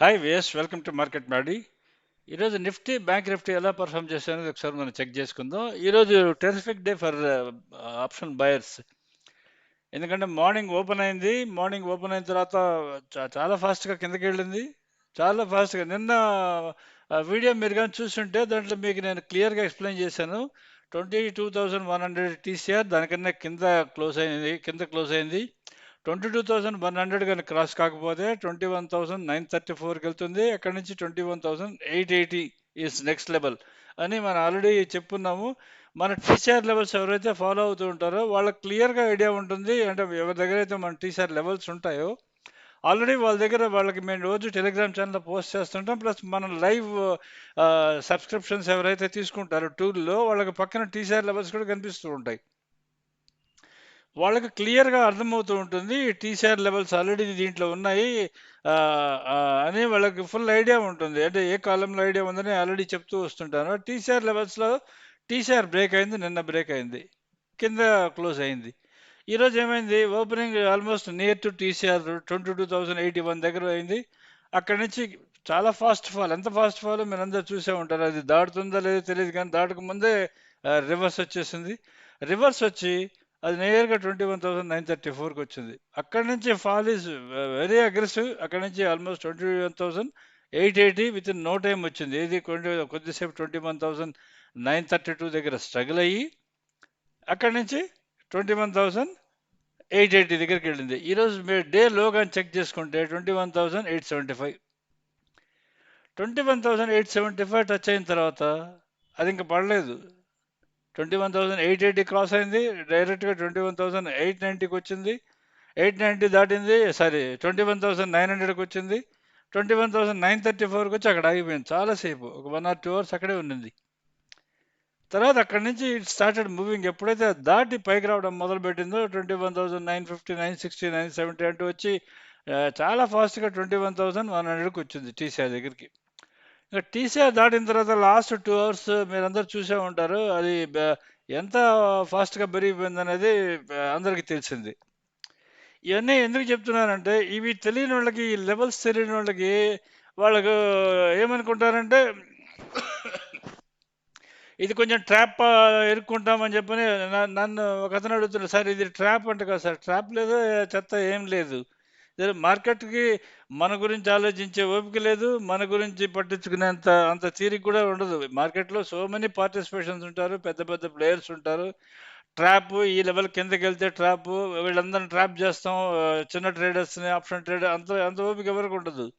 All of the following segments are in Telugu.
Hi ways welcome to market Maddy ఈరోజు నిఫ్టీ బ్యాంక్ నిఫ్టీ ఎలా పర్ఫామ్ చేశారనేది ఒకసారి మనం చెక్ చేసుకుందాం. ఈరోజు terrific day for option buyers ఎందుకంటే మార్నింగ్ ఓపెన్ అయింది. మార్నింగ్ ఓపెన్ అయిన తర్వాత చా- చాలా ఫాస్ట్గా కిందకి వెళ్ళింది. చాలా ఫాస్ట్గా నిన్న వీడియో మీరు కానీ చూస్తుంటే దాంట్లో మీకు నేను క్లియర్గా ఎక్స్ప్లెయిన్ చేశాను. Twenty two thousand one hundred TCR దానికన్నా కింద క్లోజ్ అయింది. కింద క్లోజ్ అయింది. Twenty two thousand one hundred కానీ క్రాస్ కాకపోతే twenty one thousand nine thirty ఫోర్కి వెళ్తుంది అక్కడ నుంచి twenty one thousand eight eighty is next level అని మనం ఆల్రెడీ చెప్పున్నాము. మన టీసీఆర్ లెవెల్స్ ఎవరైతే ఫాలో అవుతూ ఉంటారో వాళ్ళకి క్లియర్గా ఐడియా ఉంటుంది. అంటే ఎవరి దగ్గర అయితే మన టీసీఆర్ లెవెల్స్ ఉంటాయో ఆల్రెడీ వాళ్ళ దగ్గర వాళ్ళకి మేము రోజు టెలిగ్రామ్ ఛానల్లో పోస్ట్ చేస్తుంటాం. ప్లస్ మనం లైవ్ సబ్స్క్రిప్షన్స్ ఎవరైతే తీసుకుంటారో టూల్లో వాళ్ళకి పక్కన టీసీఆర్ లెవెల్స్ కూడా కనిపిస్తూ ఉంటాయి. వాళ్ళకి క్లియర్గా అర్థమవుతూ ఉంటుంది. టీసీఆర్ లెవెల్స్ ఆల్రెడీ దీంట్లో ఉన్నాయి. అని వాళ్ళకి ఫుల్ ఐడియా ఉంటుంది. అంటే ఏ కాలంలో ఐడియా ఉందని ఆల్రెడీ చెప్తూ వస్తుంటాను. టీసీఆర్ లెవెల్స్లో టీసీఆర్ బ్రేక్ అయింది నిన్న బ్రేక్ అయింది. కింద క్లోజ్ అయింది. ఈరోజు ఏమైంది? Opening almost near to TCR twenty two thousand eighty one దగ్గర అయింది. అక్కడి నుంచి చాలా ఫాస్ట్ ఫాల్ ఎంత ఫాస్ట్ ఫాల్ మీరు అందరూ చూసే ఉంటారు. అది దాటుతుందో లేదో తెలియదు కానీ దాటక ముందే రివర్స్ వచ్చేసింది. రివర్స్ వచ్చి అది నియర్గా twenty one thousand nine thirty ఫోర్కి వచ్చింది. అక్కడ నుంచి ఫాల్ ఈజ్ వెరీ అగ్రెసివ్ అక్కడ నుంచి almost twenty one thousand eight eighty within no time వచ్చింది. ఏది కొన్ని కొద్దిసేపు twenty one thousand nine thirty two దగ్గర స్ట్రగుల్ అయ్యి అక్కడి నుంచి twenty one thousand eight eighty దగ్గరికి వెళ్ళింది. ఈరోజు మీరు డే లోగా చెక్ చేసుకుంటే twenty one thousand eight seventy five twenty one thousand eight seventy five touch అయిన తర్వాత అది ఇంకా పడలేదు. Twenty one thousand eight eighty cross అయింది. డైరెక్ట్గా ట్వంటీ వన్ థౌసండ్ ఎయిట్ నైంటీకి వచ్చింది. ఎయిట్ నైంటీ దాటింది. Sorry twenty one thousand nine హండ్రెడ్కి వచ్చింది. Twenty one thousand nine thirty ఫోర్కి వచ్చి అక్కడ ఆగిపోయింది. చాలాసేపు ఒక వన్ ఆర్ టూ అవర్స్ అక్కడే ఉన్నింది తర్వాత అక్కడి నుంచి ఇట్ స్టార్టెడ్ మూవింగ్. ఎప్పుడైతే దాటి పైకి రావడం మొదలుపెట్టిందో twenty one thousand nine fifty nine sixty nine seventy అంటూ వచ్చి చాలా ఫాస్ట్గా ట్వంటీ వన్ థౌసండ్ వన్ హండ్రెడ్కి వచ్చింది టీసీఆర్ దగ్గరికి ఇంకా టీసీఆర్ దాటిన తర్వాత లాస్ట్ టూ అవర్స్ మీరందరూ చూసే ఉంటారు. అది ఎంత ఫాస్ట్గా పెరిగిపోయింది అనేది అందరికీ తెలిసింది. ఇవన్నీ ఎందుకు చెప్తున్నానంటే ఇవి తెలియని వాళ్ళకి ఈ లెవెల్స్ తెలియని వాళ్ళకి వాళ్ళకు ఏమనుకుంటారంటే ఇది కొంచెం ట్రాప్ ఎరుక్కుంటామని చెప్పని నన్ను ఒక అతను అడుగుతున్నాడు సార్ ఇది ట్రాప్ అంటే కదా సార్ ట్రాప్ లేదు చెత్త ఏం లేదు? మార్కెట్కి మన గురించి ఆలోచించే ఓపిక లేదు మన గురించి పట్టించుకునేంత అంత తీరిక కూడా ఉండదు. మార్కెట్లో సో మెనీ పార్టిసిపేషన్స్ ఉంటారు పెద్ద పెద్ద ప్లేయర్స్ ఉంటారు. ట్రాప్ ఈ లెవెల్ కిందకి వెళ్తే ట్రాప్ వీళ్ళందరిని ట్రాప్ చేస్తాం చిన్న ట్రేడర్స్ని ఆప్షన్ ట్రేడర్ అంత అంత ఓపిక ఎవరికి ఉండదు.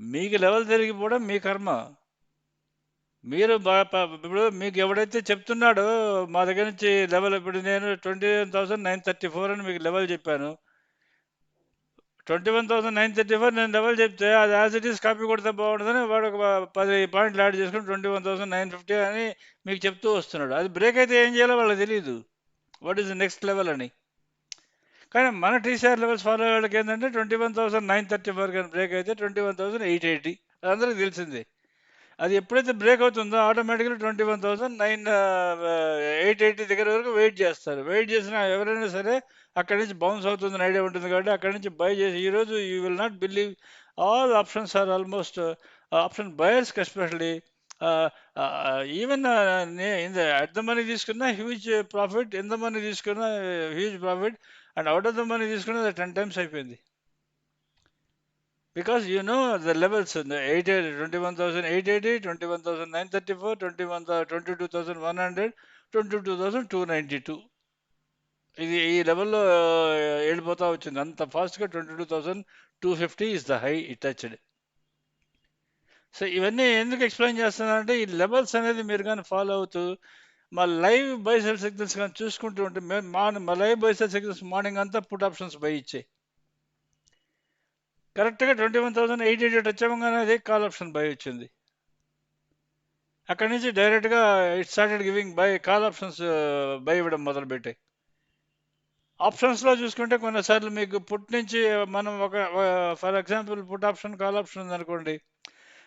మీకు లెవెల్ తిరిగిపోవడం మీ కర్మ. మీరు ఇప్పుడు మీకు ఎవడైతే చెప్తున్నాడో మా దగ్గర నుంచి లెవెల్ ఇప్పుడు నేను twenty thousand nine thirty four అని మీకు లెవెల్ చెప్పాను. Twenty one thousand nine thirty four నేను డబల్ చెప్తే అది యాజ్ ఇట్ ఈస్ కాపీ కొడితే బాగుంటుందని వాడు ఒక పది పాయింట్లు యాడ్ చేసుకుని twenty one thousand nine fifty అని మీకు చెప్తూ వస్తున్నాడు. అది బ్రేక్ అయితే ఏం చేయాలో వాళ్ళకి తెలియదు వాట్ ఈస్ నెక్స్ట్ లెవెల్ అని. కానీ మన టీసీఆర్ లెవెల్స్ ఫాలో అయ్యే వాళ్ళకి ఏంటంటే twenty one thousand nine thirty four కానీ బ్రేక్ అయితే twenty one thousand eight eighty. అది అందరికీ తెలిసిందే. అది ఎప్పుడైతే బ్రేక్ అవుతుందో ఆటోమేటిక్గా twenty one thousand nine eight eighty దగ్గర వరకు వెయిట్ చేస్తారు. వెయిట్ చేసిన ఎవరైనా సరే అక్కడి నుంచి బౌన్స్ అవుతుందని ఐడియా ఉంటుంది కాబట్టి అక్కడి నుంచి బై చేసి ఈరోజు you will not believe all options are almost option బయర్స్కి especially even ఇంత అట్ ద మనీ తీసుకున్న హ్యూజ్ ప్రాఫిట్ ఎంత మనీ తీసుకున్న huge profit and out of the money తీసుకున్న టెన్ టైమ్స్ అయిపోయింది. Because you know the levels in the 8 21,880, 21,934, 21, 22,100, 22,292. ఇది ఈ లెవెల్లో వెళ్ళిపోతా uh, వచ్చింది. అంత ఫాస్ట్గా twenty two thousand two fifty is the high it touched so ఇవన్నీ ఎందుకు ఎక్స్ప్లెయిన్ చేస్తున్నానంటే ఈ లెవెల్స్ అనేది మీరు కానీ ఫాలో అవుతూ మా లైవ్ బైసెల్ సిగ్నల్స్ కానీ చూసుకుంటూ ఉంటే మేము మా మా live buy sell signals morning అంతా పుట్ ఆప్షన్స్ బై ఇచ్చాయి కరెక్ట్గా twenty one thousand eight hundred వచ్చామగానే అదే కాల్ ఆప్షన్ బై వచ్చింది. అక్కడి నుంచి డైరెక్ట్గా it started giving buy call options buy ఇవ్వడం మొదలుపెట్టాయి. ఆప్షన్స్లో చూసుకుంటే కొన్నిసార్లు మీకు పుట్ నుంచి మనం ఒక for example put option call option ఉందనుకోండి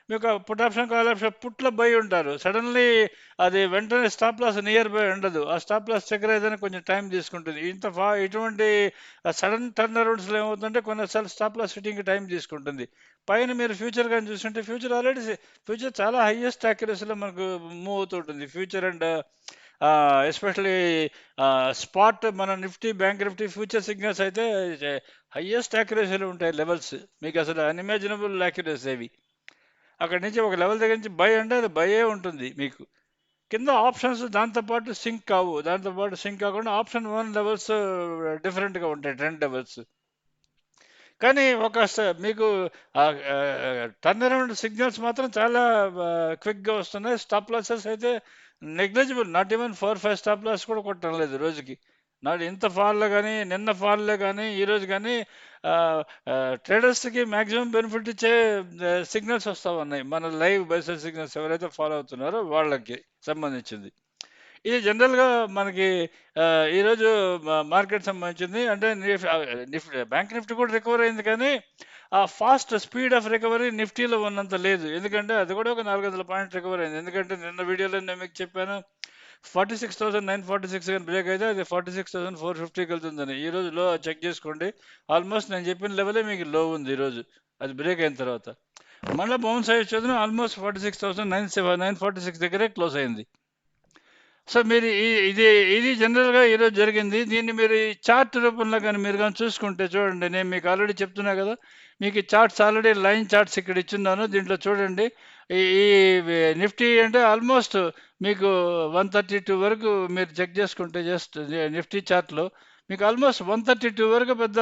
మీకు పుట్ ఆప్షన్ కాల్ ఆప్షన్ పుట్లో బై ఉంటారు. సడన్లీ అది వెంటనే స్టాప్ లాస్ నియర్ బై ఉండదు. ఆ స్టాప్ లాస్ దగ్గర ఏదైనా కొంచెం టైం తీసుకుంటుంది. ఇంత ఫా ఇటువంటి సడన్ టర్న్ అరౌండ్స్లో ఏమవుతుందంటే కొన్నిసార్లు స్టాప్ లాస్ సిట్టింగ్కి టైం తీసుకుంటుంది. పైన మీరు ఫ్యూచర్ కానీ చూస్తుంటే ఫ్యూచర్ ఆల్రెడీ ఫ్యూచర్ చాలా హైయెస్ట్ యాక్యురసీలో మనకు మూవ్ అవుతుంటుంది ఫ్యూచర్ అండ్ ఎస్పెషలీ స్పాట్ మన Nifty Bank Nifty future signals అయితే హయ్యెస్ట్ యాక్యురసీలు ఉంటాయి లెవెల్స్ మీకు అసలు అన్ఇమాజినబుల్ యాక్యురసీ అవి. అక్కడి నుంచి ఒక లెవెల్ దగ్గర నుంచి బై అంటే అది బయే ఉంటుంది మీకు. కింద ఆప్షన్స్ దాంతోపాటు సింక్ కావు. దాంతోపాటు సింక్ కాకుండా ఆప్షన్ వన్ లెవెల్స్ డిఫరెంట్గా ఉంటాయి ట్రెండ్ లెవెల్స్. కానీ ఒక స- మీకు టర్న్ అరౌండ్ సిగ్నల్స్ మాత్రం చాలా క్విక్గా వస్తున్నాయి. స్టాప్ లాసెస్ అయితే negligible. Not even four five stop loss కూడా కొట్టడం లేదు రోజుకి. నాడు ఇంత ఫాల్లో కానీ నిన్న ఫాల్లో కానీ ఈరోజు కానీ ట్రేడర్స్కి మ్యాక్సిమం బెనిఫిట్ ఇచ్చే సిగ్నల్స్ వస్తూ ఉన్నాయి. మన లైవ్ బైసల్ సిగ్నల్స్ ఎవరైతే ఫాలో అవుతున్నారో వాళ్ళకి సంబంధించింది. ఇది జనరల్గా మనకి ఈరోజు మార్కెట్ సంబంధించింది. అంటే నిఫ్టీ బ్యాంక్ నిఫ్టీ కూడా రికవర్ అయింది కానీ ఆ ఫాస్ట్ స్పీడ్ ఆఫ్ రికవరీ నిఫ్టీలో ఉన్నంత లేదు. ఎందుకంటే అది కూడా ఒక నాలుగు వందల పాయింట్ రికవర్ అయింది. ఎందుకంటే నిన్న వీడియోలో నేను మీకు చెప్పాను forty six thousand nine forty six కానీ బ్రేక్ అయితే అది ఫార్టీ సిక్స్ థౌసండ్ ఫోర్ ఫిఫ్టీకి వెళ్తుందని ఈ రోజు లో చెక్ చేసుకోండి. ఆల్మోస్ట్ నేను చెప్పిన లెవెలే మీకు లో ఉంది ఈరోజు అది బ్రేక్ అయిన తర్వాత. మళ్ళీ బౌన్స్ అయ్యి వచ్చేది almost forty six thousand nine nine forty six దగ్గరే క్లోజ్ అయింది. సో మీరు ఇది ఇది జనరల్గా ఈరోజు జరిగింది. దీన్ని మీరు ఈ చార్ట్ రూపంలో కానీ మీరు కానీ చూసుకుంటే చూడండి. నేను మీకు ఆల్రెడీ చెప్తున్నా కదా. మీకు చార్ట్స్ ఆల్రెడీ లైన్ చార్ట్స్ ఇక్కడ ఇచ్చున్నాను. దీంట్లో చూడండి. ఈ ఈ నిఫ్టీ అంటే ఆల్మోస్ట్ మీకు వన్ థర్టీ టూ వరకు మీరు చెక్ చేసుకుంటే జస్ట్ నిఫ్టీ చార్ట్లో మీకు ఆల్మోస్ట్ వన్ థర్టీ టూ వరకు పెద్ద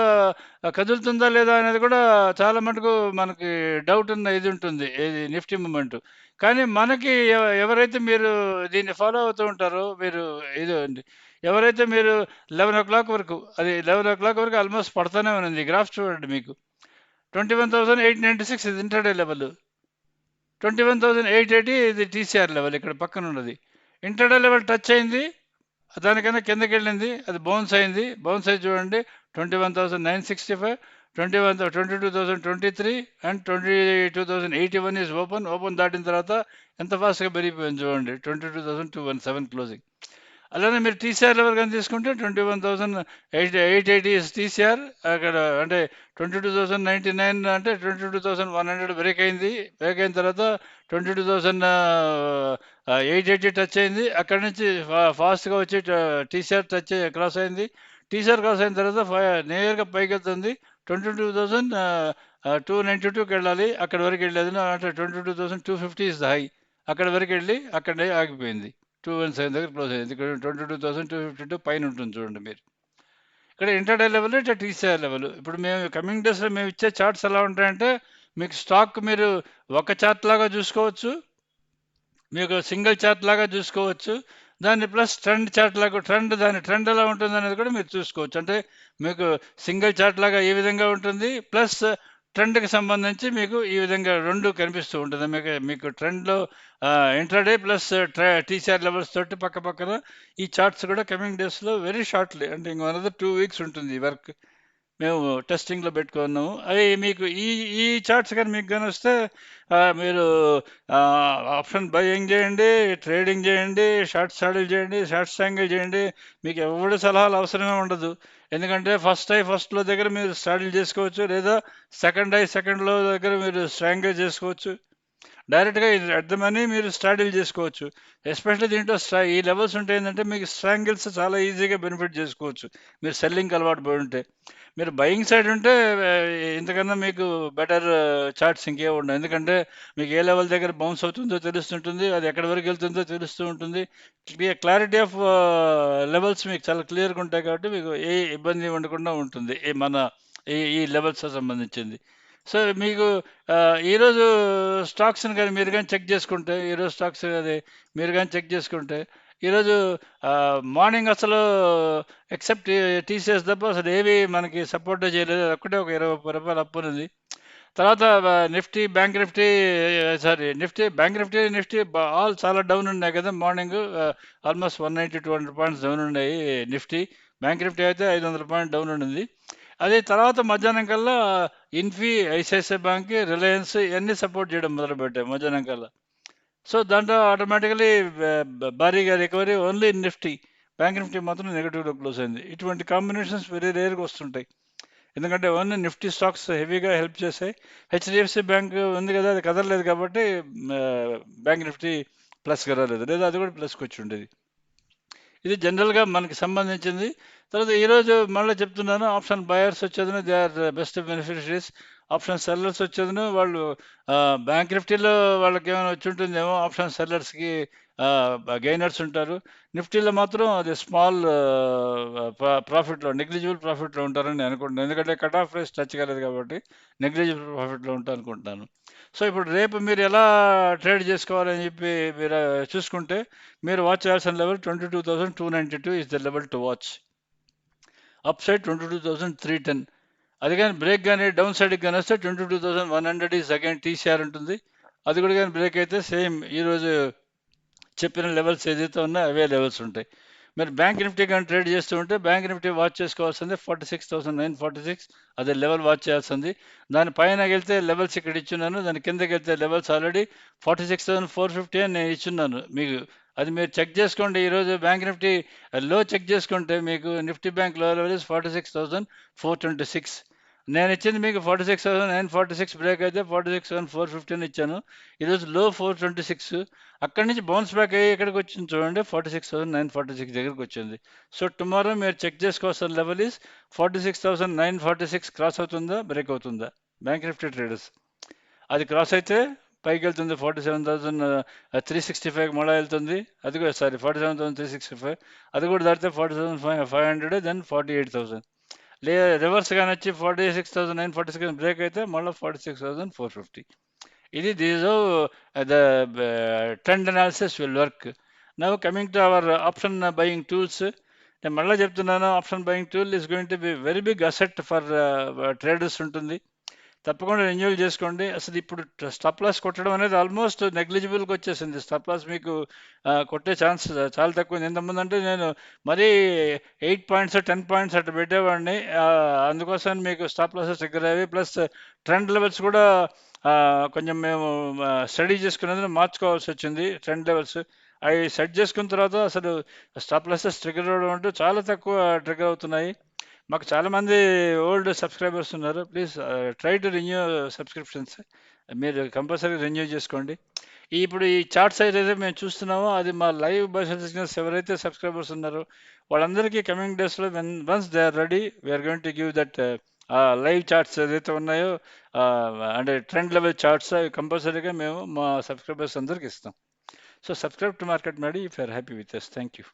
కదులుతుందా లేదా అనేది కూడా చాలా మటుకు మనకి డౌట్ ఉన్న ఇది ఉంటుంది ఇది నిఫ్టీ మూమెంట్ కానీ మనకి ఎవ- ఎవరైతే మీరు దీన్ని ఫాలో అవుతూ ఉంటారో మీరు ఇది అండి ఎవరైతే మీరు లెవెన్ ఓ క్లాక్ వరకు అది లెవెన్ ఓ క్లాక్ వరకు ఆల్మోస్ట్ పడుతూనే ఉంది గ్రాఫ్ చూడండి మీకు. Twenty one thousand eight ninety six ఇది intraday level twenty one thousand eight eighty ఇది టీసీఆర్ లెవెల్ ఇక్కడ పక్కన ఉన్నది. ఇంటర్డే లెవెల్ టచ్ అయింది దానికన్నా కిందకి వెళ్ళింది అది బౌన్స్ అయింది. బౌన్స్ అయి చూడండి. Twenty one thousand nine sixty five twenty one twenty two thousand twenty three and twenty two thousand eighty one is open open దాటిన తర్వాత ఎంత ఫాస్ట్గా పెరిగిపోయింది చూడండి. Twenty two thousand two one seven closing అలానే మీరు టీసీఆర్ లెవెల్ కానీ తీసుకుంటే twenty one thousand eight eight eighty TCR. అక్కడ అంటే twenty two thousand ninety nine అంటే twenty two thousand one hundred break అయింది. బ్రేక్ అయిన తర్వాత twenty two thousand eight eighty touch అయింది అక్కడ నుంచి ఫాస్ట్గా వచ్చి టీసీఆర్ టచ్ క్రాస్ అయింది. టీసీఆర్ క్రాస్ అయిన తర్వాత నేరుగా పైకి వెళ్తుంది twenty two thousand two ninety టూకి వెళ్ళాలి. అక్కడ వరకు వెళ్ళేది అంటే twenty two thousand two fifty is the high అక్కడ వరకు వెళ్ళి అక్కడ ఆగిపోయింది. టూ వన్ సెవెన్ దగ్గర క్లోజ్ అయింది. ఇక్కడ twenty two thousand two fifty two పైన ఉంటుంది చూడండి మీరు. ఇక్కడ ఇంటర్డే లెవెల్ ఇట్లా టీసీఆర్ లెవెల్ ఇప్పుడు మేము కమింగ్ డేస్లో మేము ఇచ్చే చార్ట్స్ ఎలా ఉంటాయంటే మీకు స్టాక్ మీరు ఒక చార్ట్ లాగా చూసుకోవచ్చు. మీకు సింగిల్ చార్ట్ లాగా చూసుకోవచ్చు. దాన్ని ప్లస్ ట్రెండ్ చార్ట్ లాగా ట్రెండ్ దాని ట్రెండ్ ఎలా ఉంటుంది అనేది కూడా మీరు చూసుకోవచ్చు. అంటే మీకు సింగిల్ చార్ట్ లాగా ఈ విధంగా ఉంటుంది ప్లస్ ట్రెండ్కి సంబంధించి మీకు ఈ విధంగా రెండు కనిపిస్తూ ఉంటుంది. మీకు మీకు ట్రెండ్లో ఇంట్రాడే ప్లస్ టీసీఆర్ లెవెల్స్ తోటి పక్క పక్కన ఈ చార్ట్స్ కూడా కమింగ్ డేస్లో వెరీ షార్ట్లీ అంటే ఇంకో అనదర్ టూ వీక్స్ ఉంటుంది ఈ వర్క్. మేము టెస్టింగ్లో పెట్టుకున్నాము. అవి మీకు ఈ ఈ చార్ట్స్ కానీ మీకు కానీ వస్తే మీరు ఆప్షన్ బయింగ్ చేయండి ట్రేడింగ్ చేయండి షార్ట్ స్టాడిల్ చేయండి షార్ట్ స్టాంగిల్ చేయండి. మీకు ఎవరి సలహాలు అవసరమే ఉండదు. ఎందుకంటే ఫస్ట్ ఐ ఫస్ట్లో దగ్గర మీరు స్టాడిల్ చేసుకోవచ్చు లేదా సెకండ్ ఐ సెకండ్లో దగ్గర మీరు స్ట్రాంగిల్ చేసుకోవచ్చు. డైరెక్ట్గా అట్ ద మనీ మీరు స్టాడిల్ చేసుకోవచ్చు. ఎస్పెషల్లీ దీంట్లో స్ట్రా ఈ లెవెల్స్ ఉంటే ఏంటంటే మీకు స్ట్రాంగిల్స్ చాలా ఈజీగా బెనిఫిట్ చేసుకోవచ్చు. మీరు సెల్లింగ్ అలవాటు పోయి ఉంటే. మీరు బయింగ్ సైడ్ ఉంటే ఇంతకన్నా మీకు బెటర్ చార్ట్స్ ఇంకే ఉండవు. ఎందుకంటే మీకు ఏ లెవెల్ దగ్గర బౌన్స్ అవుతుందో తెలుస్తుంటుంది అది ఎక్కడి వరకు వెళ్తుందో తెలుస్తూ ఉంటుంది. క్లారిటీ ఆఫ్ లెవెల్స్ మీకు చాలా క్లియర్గా ఉంటాయి కాబట్టి మీకు ఏ ఇబ్బంది ఉండకుండా ఉంటుంది ఈ మన ఈ ఈ లెవెల్స్ సంబంధించింది. సో మీకు ఈరోజు స్టాక్స్ని కానీ మీరు కానీ చెక్ చేసుకుంటే ఈరోజు స్టాక్స్ అది మీరు కానీ చెక్ చేసుకుంటే ఈరోజు మార్నింగ్ అసలు ఎక్సెప్ట్ టీసీఎస్ తప్ప అసలు ఏవి మనకి సపోర్ట్ చేయలేదు. ఒక్కటే ఒక ఇరవై ముప్పై రూపాయలు అప్పు ఉంది తర్వాత Nifty bank Nifty sorry Nifty bank Nifty Nifty all చాలా డౌన్ ఉన్నాయి కదా morning almost one ninety two hundred points down ఉన్నాయి నిఫ్టీ. బ్యాంక్ నిఫ్టీ అయితే ఐదు వందల పాయింట్ డౌన్ ఉండింది అదే తర్వాత మధ్యాహ్నం కల్లా ఇన్ఫీ ఐసిఐసిఐ బ్యాంక్ రిలయన్స్ ఇవన్నీ సపోర్ట్ చేయడం మొదలుపెట్టాయి మధ్యాహ్నం కల్లా. సో దాంట్లో ఆటోమేటికలీ భారీగా recovery only Nifty bank Nifty మాత్రం నెగిటివ్లో క్లోజ్ అయింది. ఇటువంటి కాంబినేషన్స్ వెరీ రేర్గా వస్తుంటాయి. ఎందుకంటే ఓన్లీ నిఫ్టీ స్టాక్స్ హెవీగా హెల్ప్ చేసాయి హెచ్డిఎఫ్సి బ్యాంక్ ఉంది కదా అది కదలలేదు కాబట్టి బ్యాంక్ నిఫ్టీ ప్లస్కి రాలేదు. లేదా అది కూడా ప్లస్కి వచ్చి ఉండేది. ఇది జనరల్గా మనకి సంబంధించింది. తర్వాత ఈరోజు మళ్ళీ చెప్తున్నాను ఆప్షన్ బయర్స్ వచ్చేది they are best beneficiaries option sellers వచ్చేది వాళ్ళు బ్యాంక్ నిఫ్టీలో వాళ్ళకి ఏమైనా వచ్చి ఉంటుందేమో ఆప్షన్ సెల్లర్స్కి గెయినర్స్ ఉంటారు. నిఫ్టీలో మాత్రం అది స్మాల్ ప్రాఫిట్లో నెగ్లిజిబుల్ ప్రాఫిట్లో ఉంటారని నేను అనుకుంటున్నాను. ఎందుకంటే కట్ ఆఫ్ ప్రైస్ టచ్ కాలేదు కాబట్టి నెగ్లిజిబుల్ ప్రాఫిట్లో ఉంటా అనుకుంటున్నాను సో ఇప్పుడు రేపు మీరు ఎలా ట్రేడ్ చేసుకోవాలని చెప్పి మీరు చూసుకుంటే మీరు వాచ్ చేయాల్సిన level twenty two thousand two ninety two is the level to watch. Upside twenty two thousand three ten. అది కానీ బ్రేక్ కానీ డౌన్ సైడ్కి కానీ వస్తే twenty two thousand one hundred second TCR ఉంటుంది. అది కూడా కానీ బ్రేక్ అయితే సేమ్ ఈరోజు చెప్పిన లెవెల్స్ ఏదైతే ఉన్నాయో అవే లెవెల్స్ ఉంటాయి. మీరు బ్యాంక్ నిఫ్టీ కానీ ట్రేడ్ చేస్తూ ఉంటే బ్యాంక్ నిఫ్టీ వాచ్ చేసుకోవాల్సింది forty six thousand nine forty six. అదే లెవెల్ వాచ్ చేయాల్సింది. దాని పైన వెళ్తే లెవెల్స్ ఇక్కడ ఇచ్చున్నాను. దాని కిందకి వెళ్తే levels already forty six thousand four fifty అని నేను ఇచ్చున్నాను. మీకు అది మీరు చెక్ చేసుకోండి. ఈరోజు బ్యాంక్ నిఫ్టీ లో చెక్ చేసుకుంటే మీకు నిఫ్టీ బ్యాంక్లో level forty six thousand four twenty six. నేను ఇచ్చింది మీకు forty six thousand nine forty six break అయితే forty six thousand four fifteen ఇచ్చాను. ఈరోజు లో ఫోర్ ట్వంటీ సిక్స్ అక్కడి నుంచి బౌన్స్ బ్యాక్ అయ్యి ఇక్కడికి వచ్చింది చూడండి forty six thousand nine forty six దగ్గరికి వచ్చింది. సో టుమారో మీరు చెక్ చేసుకోవాల్సిన level is forty six thousand nine forty six cross అవుతుందా బ్రేక్ అవుతుందా? బ్యాంక్ నిఫ్టీ ట్రేడర్స్ అది క్రాస్ అయితే పైకి వెళ్తుంది forty seven thousand three sixty five మళ్ళీ వెళ్తుంది. అది కూడా sorry forty seven thousand three sixty five అది కూడా దాటితే forty thousand five five hundred then forty eight thousand లే రివర్స్ కానీ వచ్చి forty six thousand nine forty six break అయితే మళ్ళీ forty six thousand four fifty. ఇది this the trend analysis will work now coming to our option buying tools నేను మళ్ళీ చెప్తున్నాను option buying tool is going to be very big asset for traders ఉంటుంది. తప్పకుండా రెన్యువల్ చేసుకోండి. అసలు ఇప్పుడు స్టాప్ లాస్ కొట్టడం అనేది ఆల్మోస్ట్ నెగ్లిజిబుల్గా వచ్చేసింది. స్టాప్ లాస్ మీకు కొట్టే ఛాన్స్ చాలా తక్కువ ఇంతకుముందు అంటే నేను మరీ ఎయిట్ పాయింట్స్ టెన్ పాయింట్స్ అట్లా పెట్టేవాడిని. అందుకోసం మీకు స్టాప్ లాసెస్ దగ్గర అయ్యి ప్లస్ ట్రెండ్ లెవెల్స్ కూడా కొంచెం మేము స్టడీ చేసుకునేది మార్చుకోవాల్సి వచ్చింది. ట్రెండ్ లెవెల్స్ అవి సెట్ చేసుకున్న తర్వాత అసలు స్టాప్ లాసెస్ ట్రిగర్ అవ్వడం అంటూ చాలా తక్కువ ట్రిగర్ అవుతున్నాయి. మాకు చాలామంది ఓల్డ్ సబ్స్క్రైబర్స్ ఉన్నారు. Please try to renew subscriptions. మీరు కంపల్సరీ రెన్యూ చేసుకోండి. ఇప్పుడు ఈ చార్ట్స్ ఏదైతే మేము చూస్తున్నామో అది మా లైవ్ బిజినెస్ ఎవరైతే సబ్స్క్రైబర్స్ ఉన్నారో వాళ్ళందరికీ కమింగ్ డేస్లో when once they are ready we're going to give that live charts ఏదైతే ఉన్నాయో అంటే ట్రెండ్ లెవెల్ చార్ట్స్ అవి కంపల్సరీగా మేము మా సబ్స్క్రైబర్స్ అందరికి ఇస్తాం. So subscribe to market Mady if are happy with us thank you